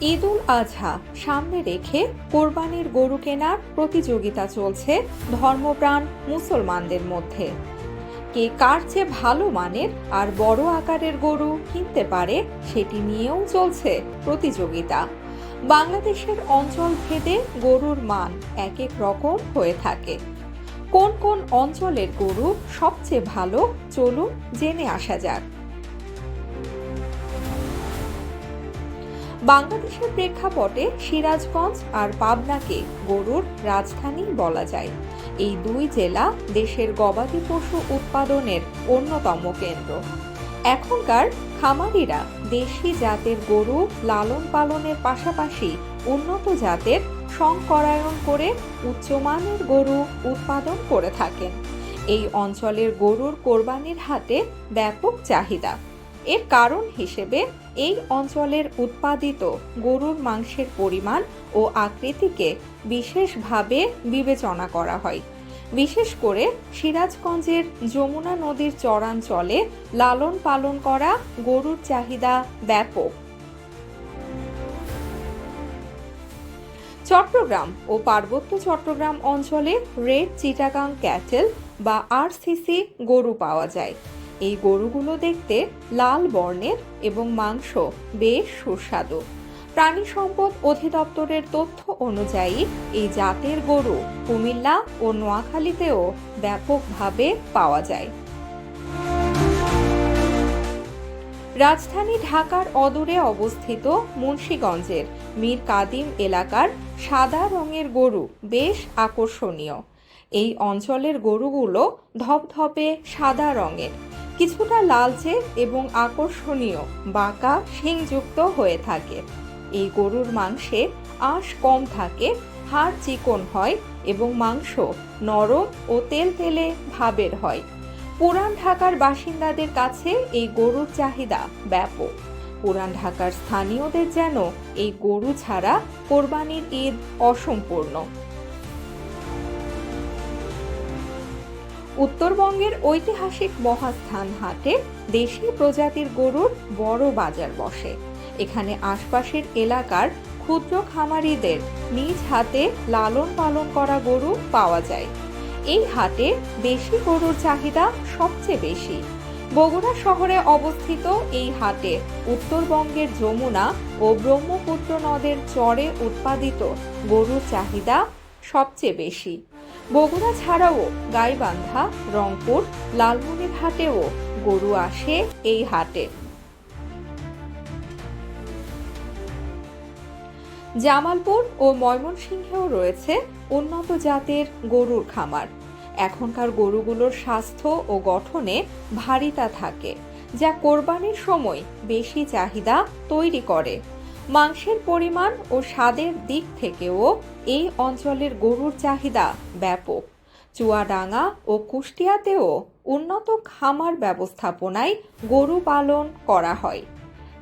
ঈদুল আজহা সামনে রেখে কোরবানির গরু কেনার প্রতিযোগিতা চলছে ধর্মপ্রাণ মুসলমানদের মধ্যে। কে কার চেয়ে ভালো মানের আর বড় আকারের গরু কিনতে পারে সেটি নিয়েও চলছে প্রতিযোগিতা। বাংলাদেশের অঞ্চল ভেদে গরুর মান এক এক রকম হয়ে থাকে। কোন কোন অঞ্চলের গরু সবচেয়ে ভালো চলুন জেনে আসা যাক। বাংলাদেশের প্রেক্ষাপটে সিরাজগঞ্জ আর পাবনাকে গরুর রাজধানী বলা যায়। এই দুই জেলা দেশের গবাদি পশু উৎপাদনের অন্যতম কেন্দ্র। এখনকার খামারিরা দেশি জাতের গরু লালন পালনের পাশাপাশি উন্নত জাতের সংকরায়ন করে উচ্চমানের গরু উৎপাদন করে থাকেন। এই অঞ্চলের গরুর কোরবানির হাতে ব্যাপক চাহিদা। এর কারণ হিসেবে এই অঞ্চলের উৎপাদিত গরুর মাংসের পরিমাণ ও আকৃতিকে বিশেষভাবে বিবেচনা করা হয়। বিশেষ করে সিরাজগঞ্জের যমুনা নদীর চরাঞ্চলে লালন পালন করা গরুর চাহিদা ব্যাপক। চট্টগ্রাম ও পার্বত্য চট্টগ্রাম অঞ্চলে রেড চিটাগাং ক্যাটেল বা আরসিসি গরু পাওয়া যায়। এই গরুগুলো দেখতে লাল বর্ণের এবং মাংস বেশ সুস্বাদু। প্রাণী সম্পদ অধিদপ্তরের তথ্য অনুযায়ী এই জাতের গরু কুমিল্লা ও নোয়াখালীতেও ব্যাপকভাবে পাওয়া যায়। রাজধানী ঢাকার অদূরে অবস্থিত মুন্সীগঞ্জের মীর কাদিম এলাকার সাদা রঙের গরু বেশ আকর্ষণীয়। এই অঞ্চলের গরুগুলো ধপধপে সাদা রঙের। কিছুটা লালচে এবং আকর্ষণীয় বাঁকা শিংযুক্ত হয়ে থাকে। এই গরুর মাংসে আঁশ কম থাকে, হাড় চিকন হয় এবং মাংস নরম ও তেল তেলে ভাবের হয়। পুরান ঢাকার বাসিন্দাদের কাছে এই গরুর চাহিদা ব্যাপক। পুরান ঢাকার স্থানীয়দের যেন এই গরু ছাড়া কোরবানির ঈদ অসম্পূর্ণ। উত্তরবঙ্গের ঐতিহাসিক মহাস্থান হাটে দেশি প্রজাতির গরুর বড় বাজার বসে। এখানে আশপাশের এলাকার ক্ষুদ্র খামারিদের নিজ হাতে লালন পালন করা গরু পাওয়া যায়। এই হাটে দেশি গরুর চাহিদা সবচেয়ে বেশি। বগুড়া শহরে অবস্থিত এই হাটে উত্তরবঙ্গের যমুনা ও ব্রহ্মপুত্র নদের চরে উৎপাদিত গরুর চাহিদা সবচেয়ে বেশি। বগুড়া ছাড়াও গাইবান্ধা, রংপুর, লালমনিরহাটেও গরু আসে এই হাটে। জামালপুর ও ময়মনসিংহেও রয়েছে উন্নত জাতের গরুর খামার। এখনকার গরুগুলোর স্বাস্থ্য ও গঠনে ভারিতা থাকে, যা কোরবানির সময় বেশি চাহিদা তৈরি করে। মাংসের পরিমাণ ও স্বাদের দিক থেকেও এই অঞ্চলের গরুর চাহিদা ব্যাপক। চুয়াডাঙ্গা ও কুষ্টিয়াতেও উন্নত খামার ব্যবস্থাপনায় গরু পালন করা হয়।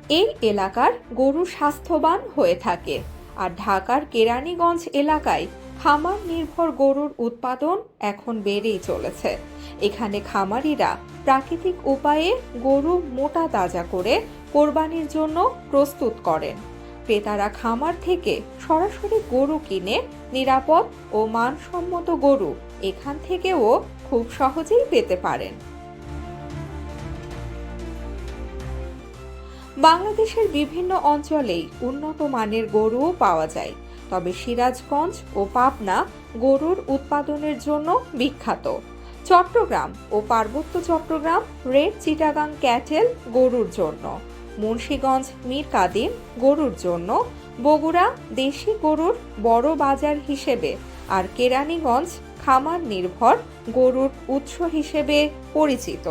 এই এলাকার গরু স্বাস্থ্যবান হয়ে থাকে আর ঢাকার কেরানীগঞ্জ এলাকায় খামার নির্ভর গরুর উৎপাদন এখন বেড়েই চলেছে। এখানে খামারিরা প্রাকৃতিক উপায়ে গরু মোটা তাজা করে কোরবানির জন্য প্রস্তুত করেন। ক্রেতারা খামার থেকে সরাসরি গরু কিনে নিরাপদ ও মানসম্মত গরু এখান থেকেও খুব সহজেই পেতে পারেন। বাংলাদেশের বিভিন্ন অঞ্চলেই উন্নত মানের গরুও পাওয়া যায়, তবে সিরাজগঞ্জ ও পাবনা গরুর উৎপাদনের জন্য বিখ্যাত। চট্টগ্রাম ও পার্বত্য চট্টগ্রাম রেড চিটাগাং ক্যাটেল গরুর জন্য। মুন্সীগঞ্জ, মীর কাদিম গরুর জন্য, বগুড়া দেশি গরুর বড় বাজার হিসেবে আর কেরানীগঞ্জ খামার নির্ভর গরুর উৎস হিসেবে পরিচিত।